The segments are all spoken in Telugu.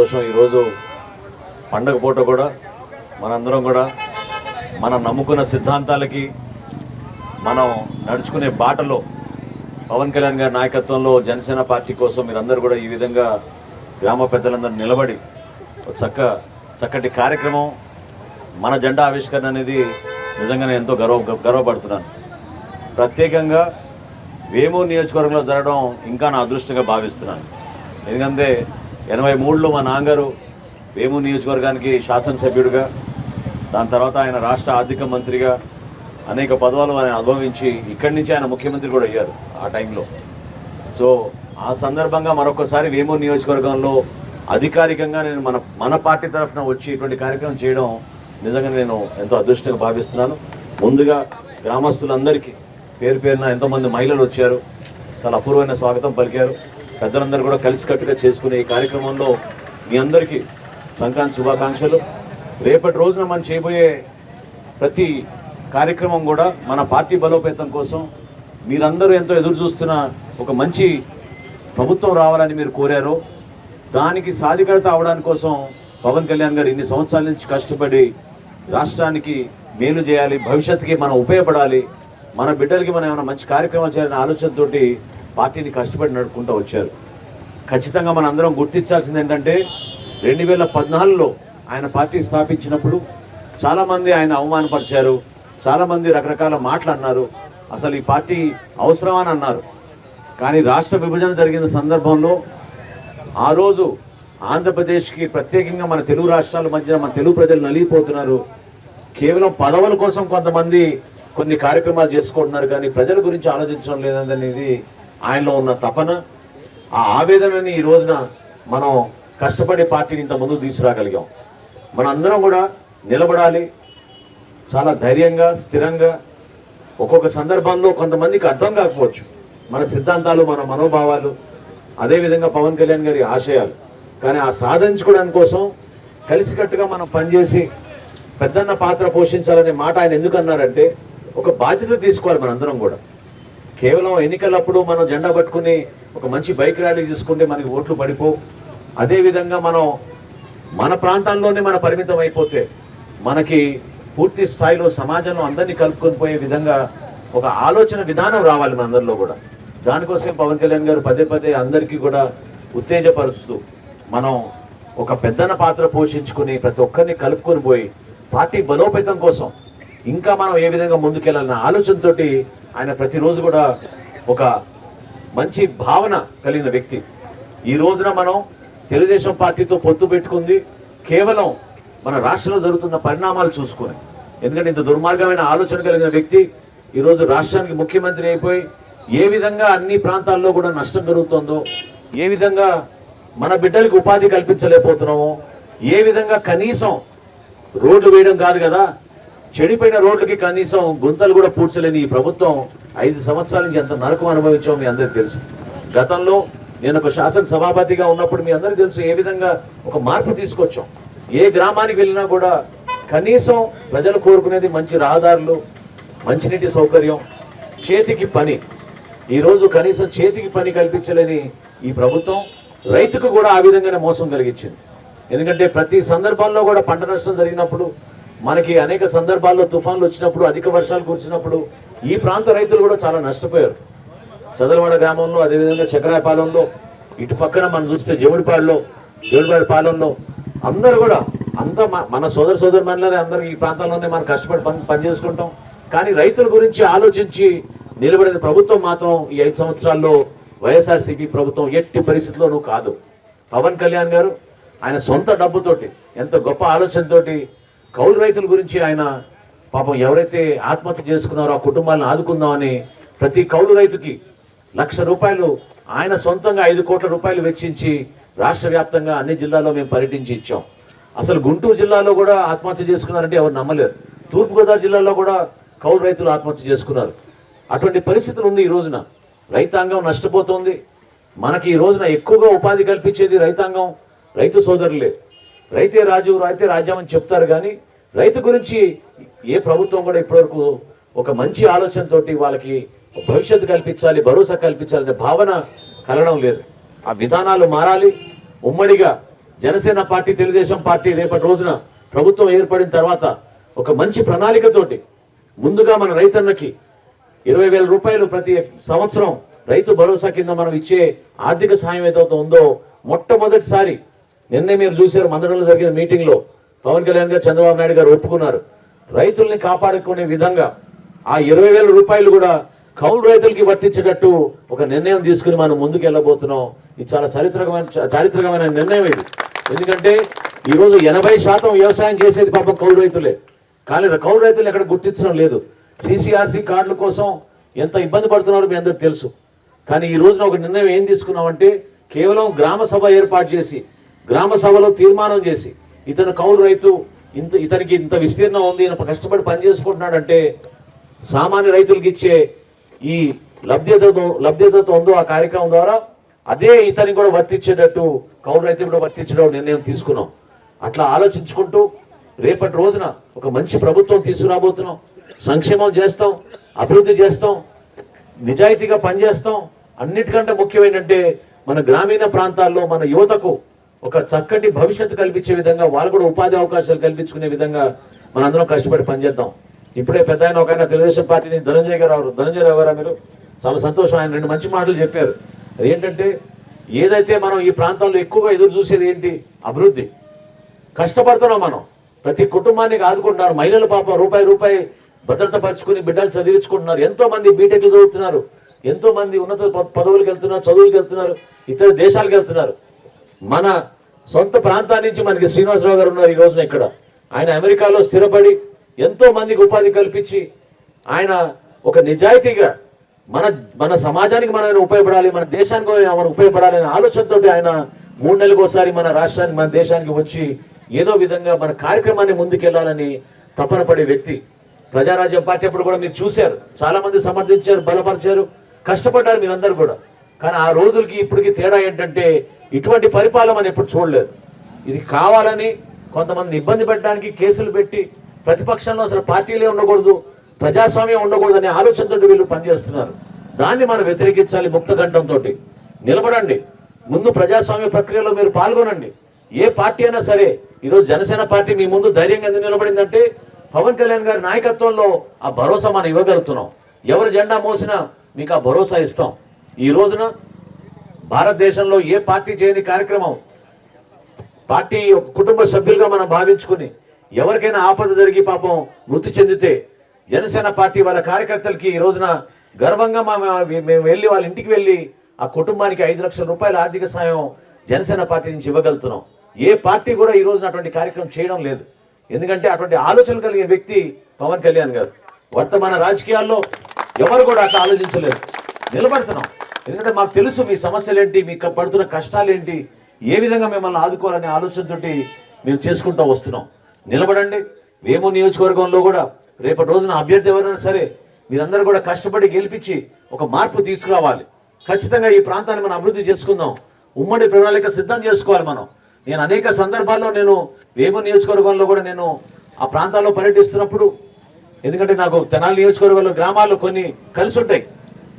సంతోషం ఈరోజు. పండగ పూట కూడా మనందరం కూడా మనం నమ్ముకున్న సిద్ధాంతాలకి మనం నడుచుకునే బాటలో పవన్ కళ్యాణ్ గారి నాయకత్వంలో జనసేన పార్టీ కోసం మీరందరూ కూడా ఈ విధంగా గ్రామ పెద్దలందరూ నిలబడి ఒక చక్క చక్కటి కార్యక్రమం మన జెండా ఆవిష్కరణ అనేది నిజంగా నేను ఎంతో గర్వ గర్వపడుతున్నాను. ప్రత్యేకంగా వేమూరు నియోజకవర్గంలో జరగడం ఇంకా నా అదృష్టంగా భావిస్తున్నాను. ఎందుకంటే ఎనభై మూడులో మా నాన్నగారు వేము నియోజకవర్గానికి శాసనసభ్యుడిగా దాని తర్వాత ఆయన రాష్ట్ర ఆర్థిక మంత్రిగా అనేక పదవులు ఆయన అనుభవించి ఇక్కడి నుంచి ఆయన ముఖ్యమంత్రి కూడా అయ్యారు ఆ టైంలో. సో ఆ సందర్భంగా మరొకసారి వేమూరు నియోజకవర్గంలో అధికారికంగా నేను మన మన పార్టీ తరఫున వచ్చి ఇటువంటి కార్యక్రమం చేయడం నిజంగా నేను ఎంతో అదృష్టంగా భావిస్తున్నాను. ముందుగా గ్రామస్తులందరికీ పేరు పేరున ఎంతోమంది మహిళలు వచ్చారు. చాలా అపూర్వమైన స్వాగతం పలికారు. పెద్దలందరూ కూడా కలిసికట్టుగా చేసుకునే ఈ కార్యక్రమంలో మీ అందరికీ సంక్రాంతి శుభాకాంక్షలు. రేపటి రోజున మనం చేయబోయే ప్రతి కార్యక్రమం కూడా మన పార్టీ బలోపేతం కోసం మీరందరూ ఎంతో ఎదురు చూస్తున్న ఒక మంచి ప్రభుత్వం రావాలని మీరు కోరారు. దానికి సాధికారత అవడానికి కోసం పవన్ కళ్యాణ్ గారు ఇన్ని సంవత్సరాల నుంచి కష్టపడి రాష్ట్రానికి మేలు చేయాలి భవిష్యత్తుకి మనం ఉపయోగపడాలి మన బిడ్డలకి మనం ఏమైనా మంచి కార్యక్రమాలు చేయాలనే ఆలోచనతోటి పార్టీని కష్టపడి నడుపుకుంటూ వచ్చారు. ఖచ్చితంగా మనం అందరం గుర్తించాల్సింది ఏంటంటే రెండు వేల పద్నాలుగులో ఆయన పార్టీ స్థాపించినప్పుడు చాలామంది ఆయన అవమానపరిచారు చాలామంది రకరకాల మాటలు అన్నారు అసలు ఈ పార్టీ అవసరమని అని అన్నారు. కానీ రాష్ట్ర విభజన జరిగిన సందర్భంలో ఆ రోజు ఆంధ్రప్రదేశ్కి ప్రత్యేకంగా మన తెలుగు రాష్ట్రాల మధ్య మన తెలుగు ప్రజలు నలిగిపోతున్నారు. కేవలం పదవుల కోసం కొంతమంది కొన్ని కార్యక్రమాలు చేసుకుంటున్నారు కానీ ప్రజల గురించి ఆలోచించడం లేదనేది ఆయనలో ఉన్న తపన ఆ ఆవేదనని ఈ రోజున మనం కష్టపడి పార్టీని ఇంత ముందుకు తీసుకురాగలిగాం. మన అందరం కూడా నిలబడాలి చాలా ధైర్యంగా స్థిరంగా ఒక్కొక్క సందర్భంలో కొంతమందికి అర్థం కాకపోవచ్చు. మన సిద్ధాంతాలు మన మనోభావాలు అదేవిధంగా పవన్ కళ్యాణ్ గారి ఆశయాలు. కానీ ఆ సాధించుకోవడానికి కోసం కలిసికట్టుగా మనం పనిచేసి పెద్దన్న పాత్ర పోషించాలనే మాట ఆయన ఎందుకు అన్నారంటే ఒక బాధ్యత తీసుకోవాలి మనందరం కూడా. కేవలం ఎన్నికలప్పుడు మనం జెండా పట్టుకుని ఒక మంచి బైక్ ర్యాలీ తీసుకుంటే మనకి ఓట్లు పడిపో. అదేవిధంగా మనం మన ప్రాంతాల్లోనే మన పరిమితం అయిపోతే మనకి పూర్తి స్థాయిలో సమాజంలో అందరినీ కలుపుకొని పోయే విధంగా ఒక ఆలోచన విధానం రావాలి మనందరిలో కూడా. దానికోసం పవన్ కళ్యాణ్ గారు పదే పదే అందరికీ కూడా ఉత్తేజపరుస్తూ మనం ఒక పెద్దన పాత్ర పోషించుకుని ప్రతి ఒక్కరిని కలుపుకొని పోయి పార్టీ బలోపేతం కోసం ఇంకా మనం ఏ విధంగా ముందుకెళ్ళాలన్న ఆలోచనతోటి ఆయన ప్రతిరోజు కూడా ఒక మంచి భావన కలిగిన వ్యక్తి. ఈ రోజున మనం తెలుగుదేశం పార్టీతో పొత్తు పెట్టుకుంది కేవలం మన రాష్ట్రంలో జరుగుతున్న పరిణామాలు చూసుకొని. ఎందుకంటే ఇంత దుర్మార్గమైన ఆలోచన కలిగిన వ్యక్తి ఈరోజు రాష్ట్రానికి ముఖ్యమంత్రి అయిపోయి ఏ విధంగా అన్ని ప్రాంతాల్లో కూడా నష్టం జరుగుతుందో ఏ విధంగా మన బిడ్డలకు ఉపాధి కల్పించలేకపోతున్నామో ఏ విధంగా కనీసం రోడ్లు వేయడం కాదు కదా చెడిపోయిన రోడ్లకి కనీసం గుంతలు కూడా పూడ్చలేని ఈ ప్రభుత్వం ఐదు సంవత్సరాల నుంచి ఎంత నరకం అనుభవించామో మీ అందరికీ తెలుసు. గతంలో నేను ఒక శాసనసభాపతిగా ఉన్నప్పుడు మీ అందరికీ తెలుసు ఏ విధంగా ఒక మార్పు తీసుకొచ్చాం. ఏ గ్రామానికి వెళ్ళినా కూడా కనీసం ప్రజలు కోరుకునేది మంచి రహదారులు మంచినీటి సౌకర్యం చేతికి పని. ఈరోజు కనీసం చేతికి పని కల్పించలేని ఈ ప్రభుత్వం రైతుకు కూడా ఆ విధంగానే మోసం కలిగించింది. ఎందుకంటే ప్రతి సందర్భాల్లో కూడా పంట నష్టం జరిగినప్పుడు మనకి అనేక సందర్భాల్లో తుఫాన్లు వచ్చినప్పుడు అధిక వర్షాలు కురిచినప్పుడు ఈ ప్రాంత రైతులు కూడా చాలా నష్టపోయారు. చదలవాడ గ్రామంలో అదేవిధంగా చక్రాయపాలెంలో ఇటు పక్కన మనం చూస్తే జముడిపాడులో జముడిపాడు పాలెంలో అందరూ కూడా అంతా మన సోదర సోదరు మనలనే అందరూ ఈ ప్రాంతాల్లోనే మనం కష్టపడి పని పని చేసుకుంటాం. కానీ రైతుల గురించి ఆలోచించి నిలబడిన ప్రభుత్వం మాత్రం ఈ ఐదు సంవత్సరాల్లో వైఎస్ఆర్సీపీ ప్రభుత్వం ఎట్టి పరిస్థితిలోనూ కాదు. పవన్ కళ్యాణ్ గారు ఆయన సొంత డబ్బుతోటి ఎంత గొప్ప ఆలోచనతోటి కౌలు రైతుల గురించి ఆయన పాపం ఎవరైతే ఆత్మహత్య చేసుకున్నారో ఆ కుటుంబాలను ఆదుకుందామని ప్రతి కౌలు రైతుకి లక్ష రూపాయలు ఆయన సొంతంగా ఐదు కోట్ల రూపాయలు వెచ్చించి రాష్ట్ర వ్యాప్తంగా అన్ని జిల్లాల్లో మేము పర్యటించి ఇచ్చాం. అసలు గుంటూరు జిల్లాలో కూడా ఆత్మహత్య చేసుకున్నారంటే ఎవరు నమ్మలేరు. తూర్పుగోదావరి జిల్లాలో కూడా కౌలు రైతులు ఆత్మహత్య చేసుకున్నారు. అటువంటి పరిస్థితులు ఉంది ఈ రోజున. రైతాంగం నష్టపోతోంది. మనకి ఈ రోజున ఎక్కువగా ఉపాధి కల్పించేది రైతాంగం. రైతు సోదరులే. రైతే రాజు రైతే రాజ్యం అని చెప్తారు కానీ రైతు గురించి ఏ ప్రభుత్వం కూడా ఇప్పటివరకు ఒక మంచి ఆలోచనతోటి వాళ్ళకి భవిష్యత్తు కల్పించాలి భరోసా కల్పించాలనే భావన కలగడం లేదు. ఆ విధానాలు మారాలి. ఉమ్మడిగా జనసేన పార్టీ తెలుగుదేశం పార్టీ రేపటి రోజున ప్రభుత్వం ఏర్పడిన తర్వాత ఒక మంచి ప్రణాళికతోటి ముందుగా మన రైతన్నకి ఇరవై వేల రూపాయలు ప్రతి సంవత్సరం రైతు భరోసా కింద మనం ఇచ్చే ఆర్థిక సాయం ఏదైతే ఉందో మొట్టమొదటిసారి నిన్నే మీరు చూశారు మందడంలో జరిగిన మీటింగ్లో పవన్ కళ్యాణ్ గారు చంద్రబాబు నాయుడు గారు ఒప్పుకున్నారు. రైతుల్ని కాపాడుకునే విధంగా ఆ ఇరవై వేల రూపాయలు కూడా కౌలు రైతులకి వర్తించేటట్టు ఒక నిర్ణయం తీసుకుని మనం ముందుకు వెళ్ళబోతున్నాం. ఇది చాలా చారిత్రకమైన చారిత్రకమైన నిర్ణయం ఇది. ఎందుకంటే ఈరోజు ఎనభై శాతం వ్యవసాయం చేసేది పాపం కౌలు రైతులే. కానీ కౌలు రైతులు ఎక్కడ గుర్తించడం లేదు. సిసిఆర్సి కార్డుల కోసం ఎంత ఇబ్బంది పడుతున్నారో మీ అందరికి తెలుసు. కానీ ఈ రోజున ఒక నిర్ణయం ఏం తీసుకున్నామంటే కేవలం గ్రామ సభ ఏర్పాటు చేసి గ్రామ సభలో తీర్మానం చేసి ఇతను కౌలు రైతు ఇంత ఇతనికి ఇంత విస్తీర్ణం ఉంది ఈయన కష్టపడి పని చేసుకుంటున్నాడంటే సామాన్య రైతులకు ఇచ్చే ఈ లభ్యతతో లభ్యతతో ఉందో ఆ కార్యక్రమం ద్వారా అదే ఇతనికి కూడా వర్తించేటట్టు కౌలు రైతు కూడా వర్తించడం నిర్ణయం తీసుకున్నాం. అట్లా ఆలోచించుకుంటూ రేపటి రోజున ఒక మంచి ప్రభుత్వం తీసుకురాబోతున్నాం. సంక్షేమం చేస్తాం అభివృద్ధి చేస్తాం నిజాయితీగా పనిచేస్తాం. అన్నిటికంటే ముఖ్యం మన గ్రామీణ ప్రాంతాల్లో మన యువతకు ఒక చక్కటి భవిష్యత్తు కల్పించే విధంగా వాళ్ళు కూడా ఉపాధి అవకాశాలు కల్పించుకునే విధంగా మనందరం కష్టపడి పనిచేద్దాం. ఇప్పుడే పెద్ద ఆయన ఒక ఆయన తెలుగుదేశం పార్టీని ధనంజయ్ గారు ఎవరు? ధనంజయ్ రావు గారా మీరు? చాలా సంతోషం. ఆయన రెండు మంచి మాటలు చెప్పారు. అదేంటంటే ఏదైతే మనం ఈ ప్రాంతంలో ఎక్కువగా ఎదురు చూసేది ఏంటి? అభివృద్ధి. కష్టపడుతున్నాం మనం. ప్రతి కుటుంబానికి ఆదుకుంటున్నారు. మహిళలు పాప రూపాయి రూపాయి భద్రత పరుచుకుని బిడ్డలు చదివించుకుంటున్నారు. ఎంతో మంది బీటెక్లు చదువుతున్నారు. ఎంతో మంది ఉన్నత ప- పదవులకు వెళ్తున్నారు చదువులకు వెళ్తున్నారు ఇతర దేశాలకు వెళ్తున్నారు. మన సొంత ప్రాంతాల నుంచి మనకి శ్రీనివాసరావు గారు ఉన్నారు ఈ రోజున ఇక్కడ. ఆయన అమెరికాలో స్థిరపడి ఎంతో మందికి ఉపాధి కల్పించి ఆయన ఒక నిజాయితీగా మన మన సమాజానికి మనం ఉపయోగపడాలి మన దేశానికి మనం ఉపయోగపడాలి అనే ఆలోచనతో ఆయన మూడు నెలలకు ఒకసారి మన రాష్ట్రానికి మన దేశానికి వచ్చి ఏదో విధంగా మన కార్యక్రమాన్ని ముందుకెళ్ళాలని తపన పడే వ్యక్తి. ప్రజారాజ్యం పార్టీ అప్పుడు కూడా మీరు చూశారు. చాలా మంది సమర్థించారు బలపరిచారు కష్టపడ్డారు మీరందరూ కూడా. కానీ ఆ రోజులకి ఇప్పటికి తేడా ఏంటంటే ఇటువంటి పరిపాలన మనం ఎప్పుడు చూడలేదు. ఇది కావాలని కొంతమంది ఇబ్బంది పెట్టడానికి కేసులు పెట్టి ప్రతిపక్షంలో అసలు పార్టీలే ఉండకూడదు ప్రజాస్వామ్యం ఉండకూడదు అనే ఆలోచనతో వీళ్ళు పనిచేస్తున్నారు. దాన్ని మనం వ్యతిరేకించాలి ముక్త గంటంతో నిలబడండి. ముందు ప్రజాస్వామ్య ప్రక్రియలో మీరు పాల్గొనండి. ఏ పార్టీ అయినా సరే ఈరోజు జనసేన పార్టీ మీ ముందు ధైర్యంగా ఎందుకు నిలబడిందంటే పవన్ కళ్యాణ్ గారి నాయకత్వంలో ఆ భరోసా మనం ఇవ్వగలుగుతున్నాం. ఎవరు జెండా మోసినా మీకు ఆ భరోసా ఇస్తాం. ఈ రోజున భారతదేశంలో ఏ పార్టీ చేయని కార్యక్రమం పార్టీ ఒక కుటుంబ సభ్యులుగా మనం భావించుకుని ఎవరికైనా ఆపద జరిగి పాపం మృతి చెందితే జనసేన పార్టీ వాళ్ళ కార్యకర్తలకి ఈ రోజున గర్వంగా మా- మేము మేము వెళ్ళి వాళ్ళ ఇంటికి వెళ్ళి ఆ కుటుంబానికి ఐదు లక్షల రూపాయల ఆర్థిక సాయం జనసేన పార్టీ నుంచి ఇవ్వగలుగుతున్నాం. ఏ పార్టీ కూడా ఈ రోజున అటువంటి కార్యక్రమం చేయడం లేదు. ఎందుకంటే అటువంటి ఆలోచనలు కలిగిన వ్యక్తి పవన్ కళ్యాణ్ గారు. వర్తమాన రాజకీయాల్లో ఎవరు కూడా అట్లా ఆలోచించలేదు. నిలబడుతున్నాం. ఎందుకంటే మాకు తెలుసు మీ సమస్యలు ఏంటి మీకు పడుతున్న కష్టాలు ఏంటి ఏ విధంగా మిమ్మల్ని ఆదుకోవాలనే ఆలోచనతోటి మేము చేసుకుంటూ వస్తున్నాం. నిలబడండి. వేము నియోజకవర్గంలో కూడా రేపటి రోజున అభ్యర్థి ఎవరైనా సరే మీరందరూ కూడా కష్టపడి గెలిపించి ఒక మార్పు తీసుకురావాలి. ఖచ్చితంగా ఈ ప్రాంతాన్ని మనం అభివృద్ధి చేసుకుందాం. ఉమ్మడి ప్రణాళిక సిద్ధం చేసుకోవాలి మనం. నేను అనేక సందర్భాల్లో నేను వేము నియోజకవర్గంలో కూడా నేను ఆ ప్రాంతాల్లో పర్యటిస్తున్నప్పుడు ఎందుకంటే నాకు తెనాలి నియోజకవర్గంలో గ్రామాల్లో కొన్ని కలిసి ఉంటాయి.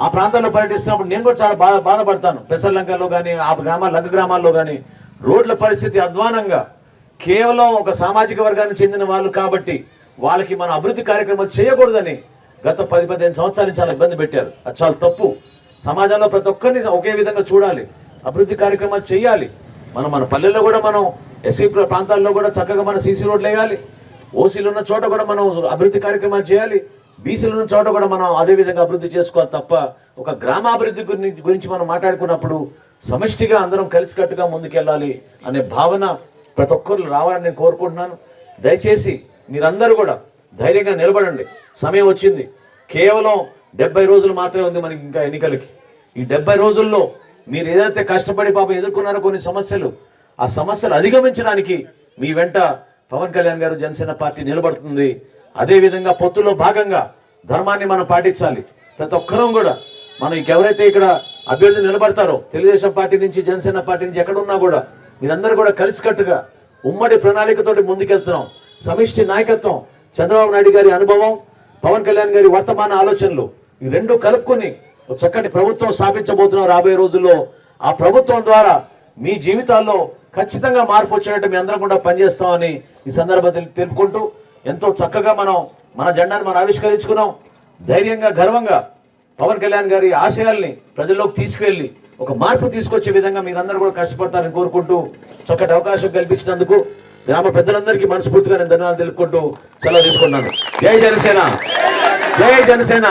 ఆ ప్రాంతాల్లో పర్యటిస్తున్నప్పుడు నేను కూడా చాలా బాధ బాధపడతాను. పెసర్లంకలో కానీ ఆ గ్రామాల లంక గ్రామాల్లో కానీ రోడ్ల పరిస్థితి అధ్వానంగా కేవలం ఒక సామాజిక వర్గానికి చెందిన వాళ్ళు కాబట్టి వాళ్ళకి మన అభివృద్ధి కార్యక్రమాలు చేయకూడదని గత పది పదిహేను సంవత్సరాల నుంచి చాలా ఇబ్బంది పెట్టారు. అది చాలా తప్పు. సమాజంలో ప్రతి ఒక్కరిని ఒకే విధంగా చూడాలి. అభివృద్ధి కార్యక్రమాలు చేయాలి. మనం మన పల్లెల్లో కూడా మనం ఎస్సీ ప్రాంతాల్లో కూడా చక్కగా మన సీసీ రోడ్లు వేయాలి. ఓసీలు ఉన్న చోట కూడా మనం అభివృద్ధి కార్యక్రమాలు చేయాలి. బీసీలు ఉన్న చోట కూడా మనం అదే విధంగా అభివృద్ధి చేసుకోవాలి తప్ప ఒక గ్రామాభివృద్ధి గురించి గురించి మనం మాట్లాడుకున్నప్పుడు సమష్టిగా అందరం కలిసికట్టుగా ముందుకెళ్ళాలి అనే భావన ప్రతి ఒక్కరు రావాలని నేను కోరుకుంటున్నాను. దయచేసి మీరందరూ కూడా ధైర్యంగా నిలబడండి. సమయం వచ్చింది. కేవలం డెబ్బై రోజులు మాత్రమే ఉంది మనకి ఇంకా ఎన్నికలకి. ఈ డెబ్బై రోజుల్లో మీరు ఏదైతే కష్టపడి పాపం ఎదుర్కొన్నారో కొన్ని సమస్యలు ఆ సమస్యలు అధిగమించడానికి మీ వెంట పవన్ కళ్యాణ్ గారు జనసేన పార్టీ నిలబడుతుంది. అదేవిధంగా పొత్తులో భాగంగా ధర్మాన్ని మనం పాటించాలి. ప్రతి ఒక్కరం కూడా మనం ఎవరైతే ఇక్కడ అభ్యర్థి నిలబడతారో తెలుగుదేశం పార్టీ నుంచి జనసేన పార్టీ నుంచి ఎక్కడ ఉన్నా కూడా మీరందరూ కూడా కలిసికట్టుగా ఉమ్మడి ప్రణాళికతోటి ముందుకెళ్తున్నాం. సమిష్టి నాయకత్వం చంద్రబాబు నాయుడు గారి అనుభవం పవన్ కళ్యాణ్ గారి వర్తమాన ఆలోచనలు ఈ రెండు కలుపుకొని ఒక చక్కటి ప్రభుత్వం స్థాపించబోతున్నాం రాబోయే రోజుల్లో. ఆ ప్రభుత్వం ద్వారా మీ జీవితాల్లో ఖచ్చితంగా మార్పు వచ్చినట్టు మీ అందరం కూడా పనిచేస్తామని ఈ సందర్భంలో తెలుపుకుంటూ ఎంతో చక్కగా మనం మన జెండాను మనం ఆవిష్కరించుకున్నాం. ధైర్యంగా గర్వంగా పవన్ కళ్యాణ్ గారి ఆశయాల్ని ప్రజల్లోకి తీసుకువెళ్ళి ఒక మార్పు తీసుకొచ్చే విధంగా మీరందరూ కూడా కష్టపడతారని కోరుకుంటూ చక్కటి అవకాశం కల్పించినందుకు గ్రామ పెద్దలందరికీ మనస్ఫూర్తిగా నేను ధన్యవాదాలు తెలుపుకుంటూ సెలవు తీసుకుంటున్నాను. జై జనసేన! జై జనసేన!